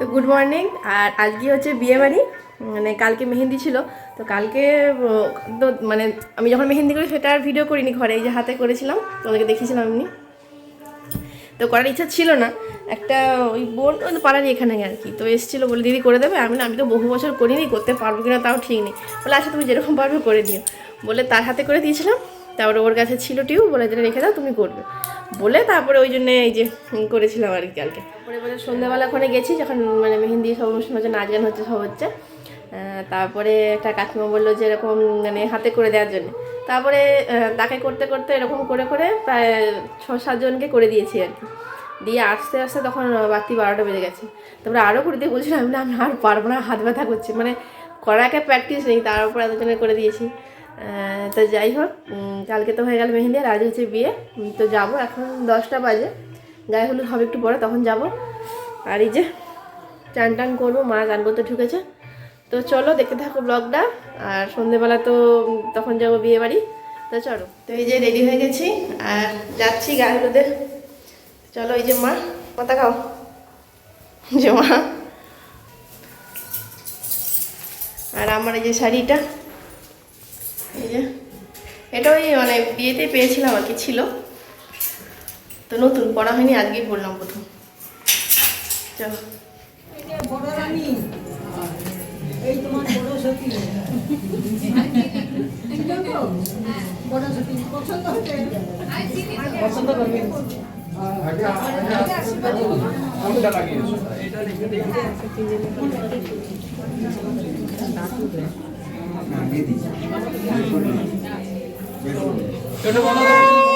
তো good morning আর আজকে হচ্ছে বিয়ে বাড়ি মানে কালকে মেহেন্দি ছিল। তো কালকে তো মানে আমি যখন মেহেন্দি করি সেটা আর ভিডিও করিনি ঘরে, এই যে হাতে করেছিলাম, তোমাদেরকে দেখিয়েছিলাম এমনি। তো করার ইচ্ছা ছিল না। একটা ওই বোন, ওই পাড়ারই এখানে আর কি। তো এসেছিল বলে, দিদি করে দেবে? আমি না, আমি তো বহু বছর করিনি, করতে পারব কিনা তাও ঠিক নেই। বলে আচ্ছা তুমি যেরকম পারবে করে দিও। বলে তার হাতে করে দিয়েছিলাম। তারপরে ওর কাছে ছিল টিউ বলে যেটা রেখে দাও, তুমি করবে। বলে তারপরে ওই জন্য এই যে করেছিলাম আর কি কালকে। পরে বলে, সন্ধ্যাবেলা ওখানে গেছি, যখন মানে মেহেন্দি সব অনুষ্ঠান হচ্ছে নাচ গান হচ্ছে, সব হচ্ছে। তারপরে একটা কাকিমা বলল যে, এরকম মানে হাতে করে দেওয়ার জন্য। তারপরে তাকে করতে করতে এরকম করে করে প্রায় ছ সাতজনকে করে দিয়েছি আর কি। দিয়ে আস্তে আস্তে তখন বাতি বারোটা বেজে গেছে। তারপরে আরও করে দিয়ে বলছিলাম, না আমি আর পারব না, হাত ব্যথা করছে। মানে করার একটা প্র্যাকটিস নেই, তার উপর এতজনের করে দিয়েছি। তো যাই হোক কালকে তো হয়ে গেল মেহেন্দি, আর আজ হচ্ছে বিয়ে। তো যাব এখন দশটা বাজে। গায়ে হলুদ হবে একটু পরে, তখন যাব। আর এই যে চান টান করব, মা গান করতে ঢুকেছে। তো চলো, দেখতে থাকো ব্লগটা। আর সন্ধেবেলা তো তখন যাব বিয়ে বাড়ি তো চলো, তো এই যে রেডি হয়ে গেছি, আর যাচ্ছি গায়ে হলুদে। চলো, এই যে মা কথা খাও। যে মা। আর আমার এই যে শাড়িটা। এই যে এটা ওই মানে বিয়েতে পেয়েছিলাম আর কি ছিল। তো নতুন পড়া হয়নি আজকেই পড়লাম প্রথম। চলো। রানী এই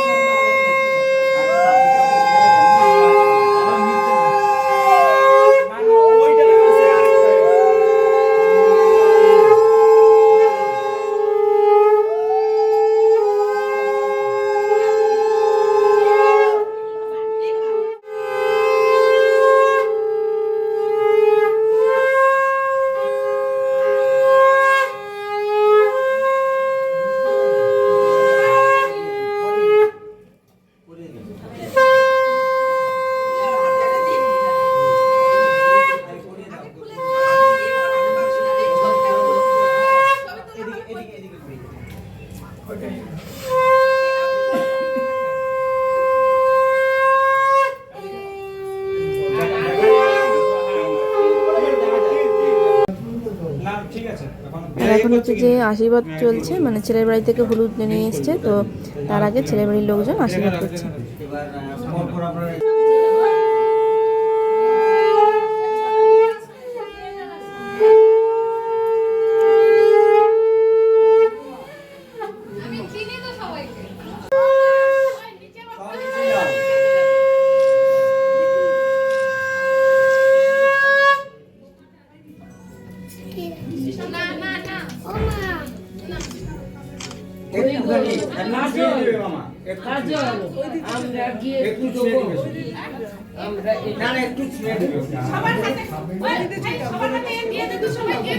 হচ্ছে যে আশীর্বাদ চলছে মানে ছেলের বাড়ি থেকে হলুদ নিয়ে এসছে তো তার আগে ছেলের বাড়ির লোকজন আশীর্বাদ করছে। সবার হাতে দিয়ে দেবো সবাই দিয়ে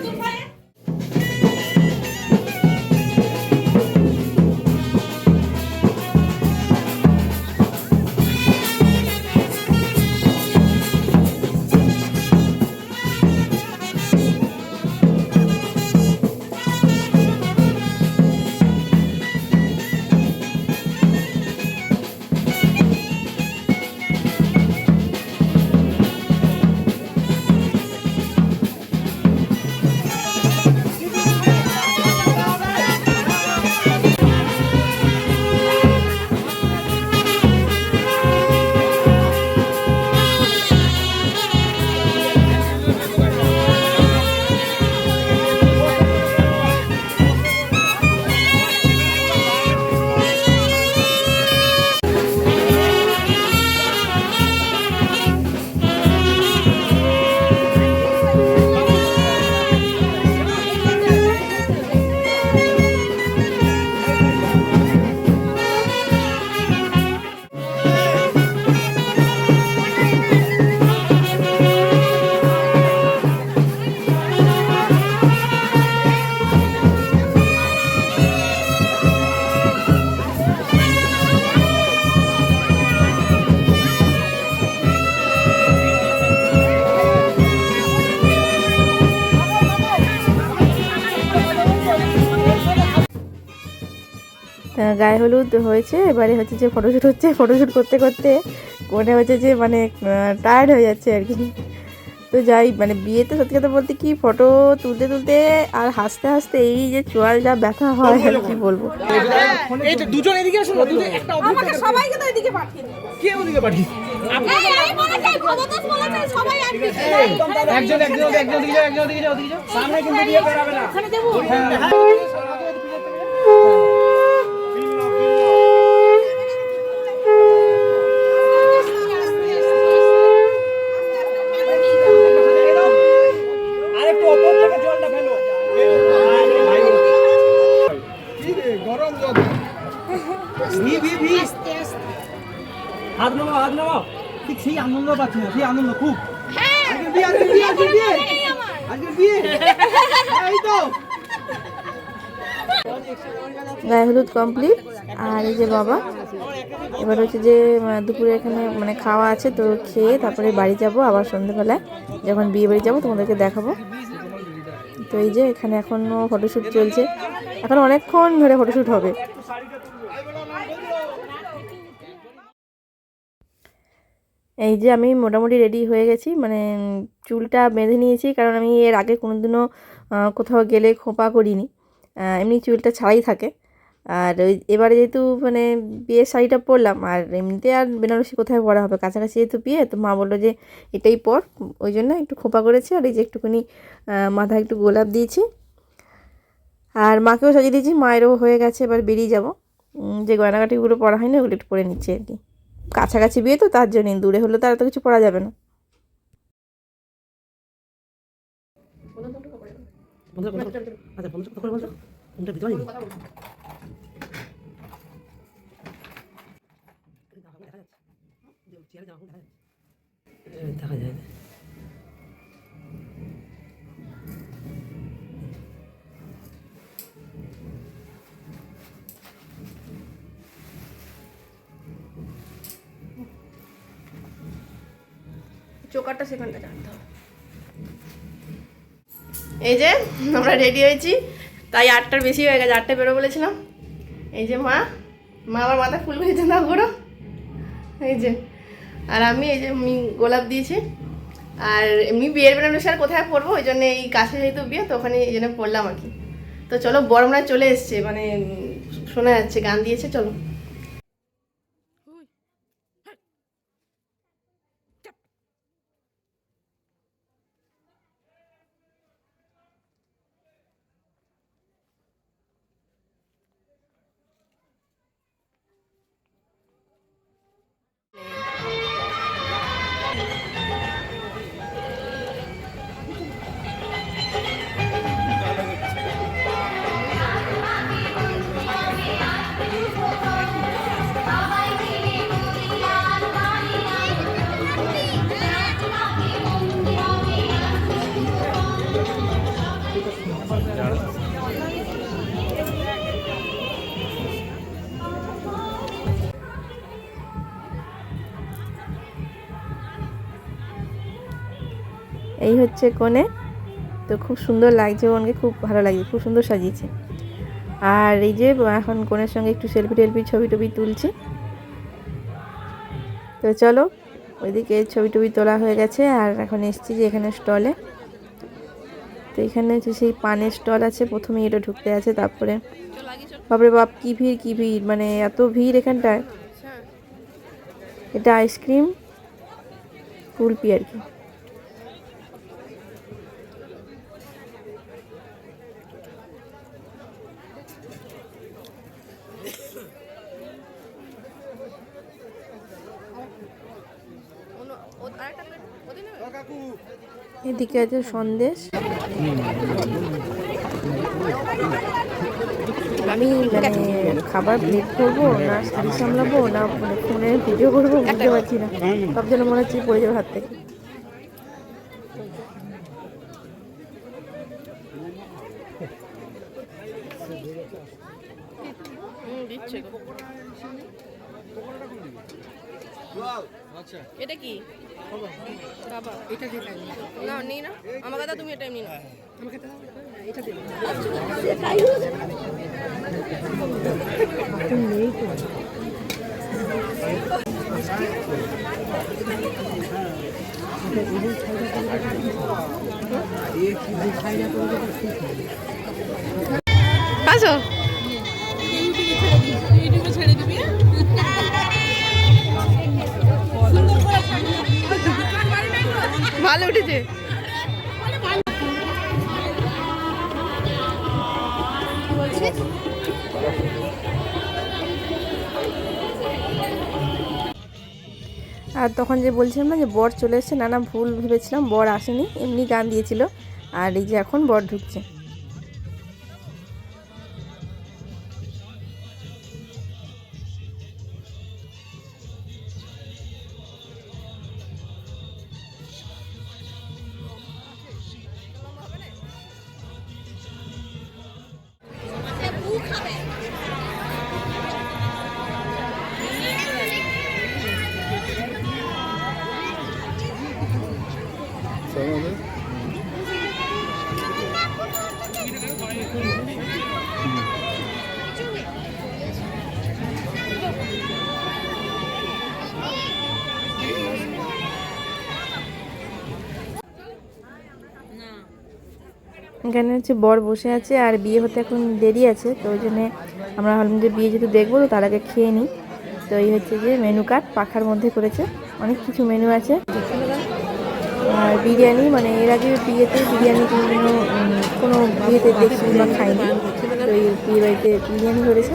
দে। গায়ে হলুদ হয়েছে এবারে হচ্ছে যে ফটোশ্যুট হচ্ছে ফটোশ্যুট করতে করতে কোনে হচ্ছে যে মানে টায়ার্ড হয়ে যাচ্ছে আর কি তো যাই মানে বিয়েতে সত্যি কথা বলতে কি ফটো তুলতে তুলতে আর হাসতে হাসতে এই যে চোয়াল যা ব্যথা হয় আর কি বলব দুজন এদিকে আসুন একটা আমাকে সবাইকে তো এদিকে পাঠিয়ে কে ওদিকে পাঠিয়ে এই এই বলা যায় ভবতোষ বলা যায় সবাই একদিকে একজন একজন একজন দিকে যাও একজন দিকে যাও ওদিকে যাও সামনে কিন্তু দিয়ে বেরাবে না ওখানে দেবো পাচ্ছি না সেই আনন্দ খুব। আজকে বিয়ে আজকে বিয়ে আজকে বিয়ে। আজকে বিয়ে। এই তো। গায়ে হলুদ কমপ্লিট আর এই যে বাবা এবার হচ্ছে যে দুপুরে এখানে মানে খাওয়া আছে তো খেয়ে তারপরে বাড়ি যাব আবার সন্ধ্যেবেলায় যখন বিয়ে বাড়ি যাব তোমাদেরকে দেখাবো। তো এই যে এখানে এখনও ফটোশ্যুট চলছে। এখন অনেকক্ষণ ধরে ফটোশ্যুট হবে। এই যে আমি মোটামুটি রেডি হয়ে গেছি মানে চুলটা বেঁধে নিয়েছি, কারণ আমি এর আগে কোনোদিনও কোথাও গেলে খোঁপা করিনি। এমনি চুলটা ছাড়াই থাকে। আর ওই এবারে যেহেতু মানে বিয়ের শাড়িটা পরলাম, আর এমনিতে আর বেনারসি কোথায় পরা হবে? কাছাকাছি যেহেতু বিয়ে, তো মা বলল যে এটাই পর, ওই জন্য একটু খোঁপা করেছি, আর এই যে একটুখানি মাথায় একটু গোলাপ দিয়েছি। আর মাকেও সাজিয়ে দিয়েছি, মায়েরও হয়ে গেছে, এবার বেরিয়ে যাব। যে গয়নাগাটিগুলো পরা হয়নি, ওগুলো একটু পরে নিচ্ছি আর কি। কাছাকাছি বিয়ে তো, তার জন্য দূরে হলে তারা তো কিছু পরা যাবে না। দেখা যায়। চোকারটা সেখানটা জানতে হবে। এই যে, আমরা রেডি হয়েছি। তাই আটটার বেশি হয়ে গেছে আটটা বেরো বলেছিলাম। এই যে মা মা আমার মাথা ফুল করেছে না করো এই যে, আর আমি এই যে আমি গোলাপ দিয়েছি। আর এমনি বিয়ের বেনারসি আর কোথায় পড়ব ওই জন্য এই কাছে যেহেতু বিয়ে, তো ওখানে এই জন্য পড়লাম আর কি। তো চলো বরমরা চলে এসছে মানে শোনা যাচ্ছে, গান দিয়েছে, চলো। এই হচ্ছে কোণে। তো খুব সুন্দর লাগছে বোনকে খুব ভালো লাগছে খুব সুন্দর সাজিয়েছে। আর এই যে এখন কোণের সঙ্গে একটু সেলফি টেলফি ছবি টবি তুলছি। তো চলো ওইদিকে ছবি টবি তোলা হয়ে গেছে আর এখন এসছি যে এখানে স্টলে তো এখানে হচ্ছে সেই পানের স্টল আছে প্রথমে এটা ঢুকতে আছে তারপরে বাপরে বাপ কি ভিড় কি ভিড় মানে এত ভিড় এখানটায়। এটা আইসক্রিম কুলপি আর কি। এদিকে আছে সন্দেশ। আমি মানে খাবার প্লেট করব, না শাড়ি সামলাবো, না মানে ফোনে ভিডিও করব, বুঝতে পারছি না। সব যেন মনে হচ্ছে পড়ে যাবে হাত থেকে। এটা কি? বাবা। এটা খাই না নেই না আমাকে দাও তুমি এটা এমনি না আমাকে এটা দিয়ে নেই তো আসো ভালো উঠেছে। আর তখন যে বলছিলাম না যে বর চলে এসছে নানা ভুল ভেবেছিলাম, বর আসেনি, এমনি গান দিয়েছিল, আর এই যে এখন বর ঢুকছে। এখানে হচ্ছে বর বসে আছে আর বিয়ে হতে এখন দেরি আছে, তো ওই জন্যে আমরা ভাবলাম যে বিয়ে যেহেতু দেখব, তো তার আগে খেয়ে নিই। তো এই হচ্ছে যে মেনু কার্ড পাখার মধ্যে করেছে। অনেক কিছু মেনু আছে। আর বিরিয়ানি মানে এর আগে বিয়েতে বিরিয়ানি কোনো কোনো বিয়েতে দেখি বা খাইনি। তো এই বিয়ে বাড়িতে বিরিয়ানি করেছে।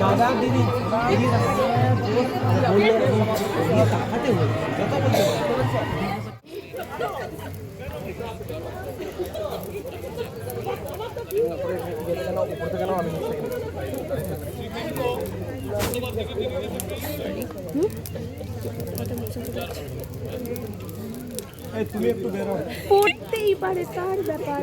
দাদা দিদি তাকাতে হবে। কথা। এই, তুমি একটু বেরো পড়তেই পারে তার ব্যাপার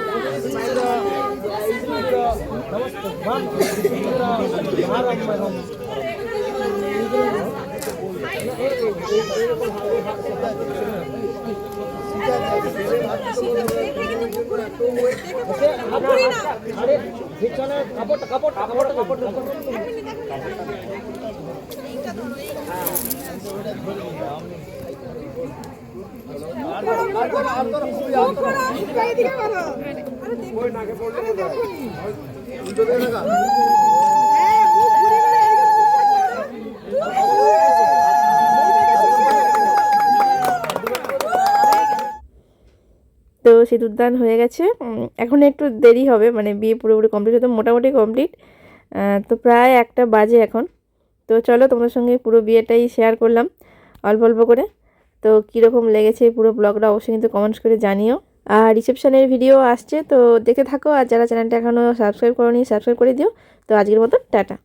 বিছানা কাপড় কাপড় কাপড় কাপড় এইদিকে করো হ্যাঁ মুখ ঘুরে ঘুরে এইদিকে মুখটা করো। তো সিঁদুরদান হয়ে গেছে। এখন একটু দেরি হবে মানে বিয়ে পুরোপুরি কমপ্লিট হতে মোটামুটি কমপ্লিট তো প্রায় একটা বাজে এখন। তো চলো তোমাদের সঙ্গে পুরো বিয়েটাই শেয়ার করলাম, অল্প অল্প করে। তো কীরকম লেগেছে পুরো ব্লগটা অবশ্যই কিন্তু কমেন্টস করে জানিও। আর রিসেপশনের ভিডিও আসছে, তো দেখে থাকো। আর যারা চ্যানেলটা এখনও সাবস্ক্রাইব করোনি সাবস্ক্রাইব করে দিও। তো আজকের মতো, টাটা।